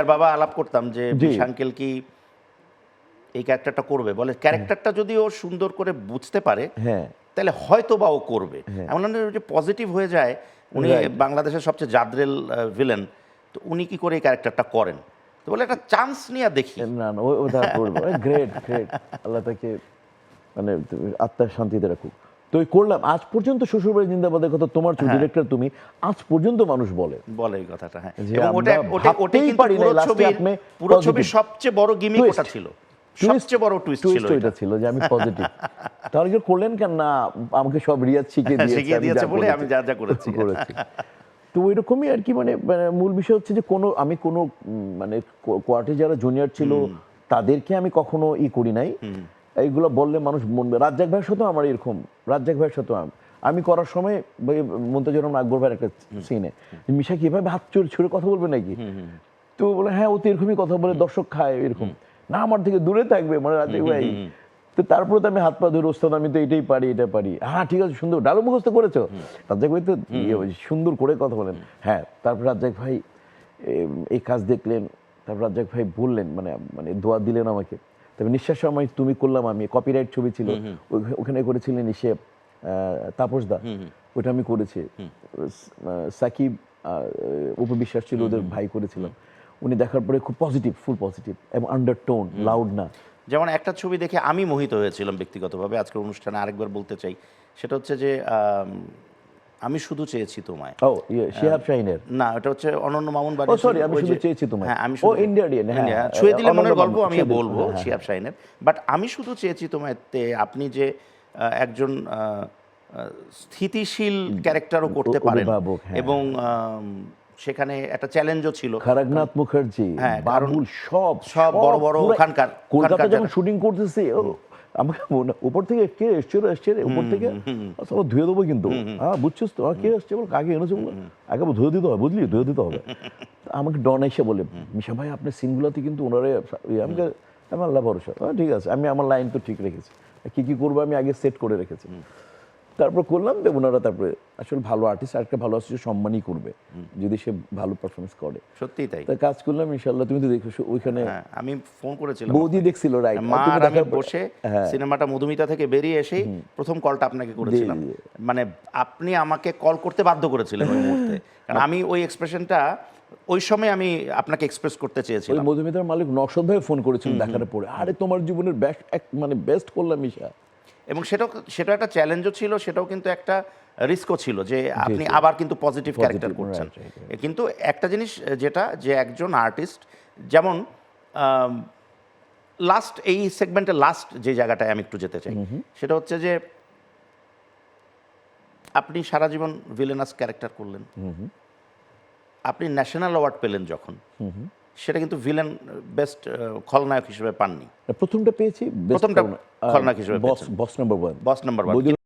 আর বাবা আলাপ করতাম যে। আঙ্কেল কি এই ক্যারেক্টারটা করবে? বলে ক্যারেক্টারটা যদি ও সুন্দর করে বুঝতে পারে হ্যাঁ। তাহলে হয়তো বা ও করবে। হ্যাঁ। এমন যে পজিটিভ হয়ে যায় উনি বাংলাদেশের সবচেয়ে জাদ্রেল ভিলেন তো উনি কি করে এই ক্যারেক্টারটা করেন? তো বলে একটা চান্স নিয়ে দেখি। না না ও ওটা করব। গ্রেট গ্রেট আল্লাহ তাকে মানে আত্মার শান্তিতে রাখুক তো করলাম। আজ পর্যন্ত শ্বশুরবাড়ি জিন্দাবাদের কথা তোমার হ্যাঁ। ডিরেক্টর তুমি আজ পর্যন্ত মানুষ বলে। বলে এই কথাটা হ্যাঁ। ওটা ওটা ওটা কিন্তু পারি না ছবির আপনি পুরো ছবির সবচেয়ে বড় গিমিক ওটা ছিল। সবচেয়ে বড় টুইস্ট ছিল ওইটা ছিল যে আমি পজিটিভ তাহলে কি করলেন কেন? না আমাকে সব রিয়াজ শিখিয়ে দিয়েছে শিখিয়ে আমি দিয়েছে যা বলে আমি যা যা করেছি। করেছি। তো ওইরকমই আর কি মানে মানে মূল বিষয় হচ্ছে যে কোনো আমি কোনো মানে কোয়ার্টে যারা জুনিয়র ছিল তাদেরকে আমি কখনো ই করি নাই। এইগুলো বললে মানুষ মনবে। রাজ্জাক ভাইয়ের সাথেও আমার এরকম। রাজ্জাক ভাইয়ের সাথেও আম- আমি করার সময় মন্তাজুর রহমান আকবর ভাইয়ের একটা সিনে মিশা কীভাবে হাত চড়ে ছুড়ে কথা বলবে নাকি? তো বলে হ্যাঁ ও তো এরকমই কথা বলে দর্শক খায় এরকম। না আমার থেকে দূরে থাকবে মানে রাজ্জাক ভাই। তো তারপরে তো আমি হাত পা ধরে ওস্তাদ আমি তো এটাই পারি এটা পারি। হ্যাঁ ঠিক আছে সুন্দর ডালো মুখস্থ করেছ। রাজ্জাক ভাই তো ইয়ে, সুন্দর করে কথা বলেন। হ্যাঁ তারপর রাজ্জাক ভাই এই কাজ দেখলেন তারপর রাজ্জাক ভাই বললেন মানে মানে দোয়া দিলেন আমাকে। তবে নিঃশ্বাস সময় তুমি করলাম আমি। কপিরাইট ছবি ছিল। ওখানে করেছিলেন ইসে তাপসদা ওটা আমি করেছি। সাকিব উপবিশ্বাস ছিল ওদের ভাই করেছিলাম। উনি দেখার পরে খুব পজিটিভ ফুল পজিটিভ এবং আন্ডারটোন লাউড না। যেমন একটা ছবি দেখে আমি মোহিত হয়েছিলাম ব্যক্তিগতভাবে। আজকের অনুষ্ঠানে আরেকবার বলতে চাই। সেটা হচ্ছে যে আম, শুধু চেয়েছি তোমায়। ও ইয়ে শিহাব শাহিনের? না এটা হচ্ছে অনন্য মামুন বাড়ি সরি আমি শুধু চেয়েছি তোমায়। হ্যাঁ আমি ও ইন্ডিয়ান হ্যাঁ হ্যাঁ, ছুঁয়ে দিলে মনের গল্প আমি বলব হ্যাঁ, হ্যাঁ। শাহিনের। বাট আমি শুধু চেয়েছি তোমায় তে আপনি যে একজন স্থিতিশীল ক্যারেক্টারও করতে পারেন। হ্যাঁ। এবং সেখানে একটা চ্যালেঞ্জও ছিল। খড়গনাথ মুখার্জি হ্যাঁ, বাবুল সব সব বড় বড় ওখানকার- কলকাতা যখন শুটিং করতেছে ও আমাকে মনে উপর থেকে কে এসছে এসছে রে? উপর থেকে? সব ধুয়ে দেবো কিন্তু। হ্যাঁ বুঝছিস তো? কে এসছে বল? কাকে এনেছে বলো? আগে ধুয়ে দিতে হবে বুঝলি? ধুয়ে দিতে হবে। আমাকে ডন এসে বলে মিশা ভাই আপনার সিনগুলোতে কিন্তু ওনারা আমাকে আমি আল্লাহ ভরসা। আহ, ঠিক আছে আমি আমার লাইন তো ঠিক রেখেছি। কি কি করব আমি আগে সেট করে রেখেছি। তারপর করলাম ওনারা তারপরে আসলে ভালো আর্টিস্ট আর একটা ভালো আর্টিস্ট সম্মানই করবে যদি সে ভালো পারফরমেন্স করে। সত্যিই তাই। তা কাজ করলাম ইনশাল্লাহ তুমি তো দেখো ওইখানে হ্যাঁ, আমি ফোন করেছিলাম। বৌদি দেখছিল রাইট মা আর আমি বসে সিনেমাটা মধুমিতা থেকে বেরিয়ে এসেই প্রথম কলটা আপনাকে করেছিলাম। মানে আপনি আমাকে কল করতে বাধ্য করেছিলেন ওই মুহূর্তে। কারণ আমি ওই এক্সপ্রেশনটা ওই সময় আমি আপনাকে এক্সপ্রেস করতে ওই চেয়েছিলাম মধুমিতার মালিক নকশদ ভাই ফোন করেছিলেন দেখার পরে। আরে তোমার জীবনের বেস্ট এক মানে বেস্ট করলাম মিশা এবং সেটাও সেটা একটা চ্যালেঞ্জও ছিল সেটাও কিন্তু একটা রিস্কও ছিল যে আপনি আবার কিন্তু পজিটিভ ক্যারেক্টার করছেন। কিন্তু একটা জিনিস যেটা যে একজন আর্টিস্ট যেমন লাস্ট এই সেগমেন্টের লাস্ট যে জায়গাটায় আমি একটু যেতে চাই সেটা হচ্ছে যে আপনি সারা জীবন ভিলেনাস ক্যারেক্টার করলেন। আপনি ন্যাশনাল অ্যাওয়ার্ড পেলেন যখন। সেটা কিন্তু ভিলেন বেস্ট খলনায়ক হিসেবে পাননি। প্রথমটা পেয়েছি প্রথমটা খলনায়ক হিসেবে boss boss number one boss number one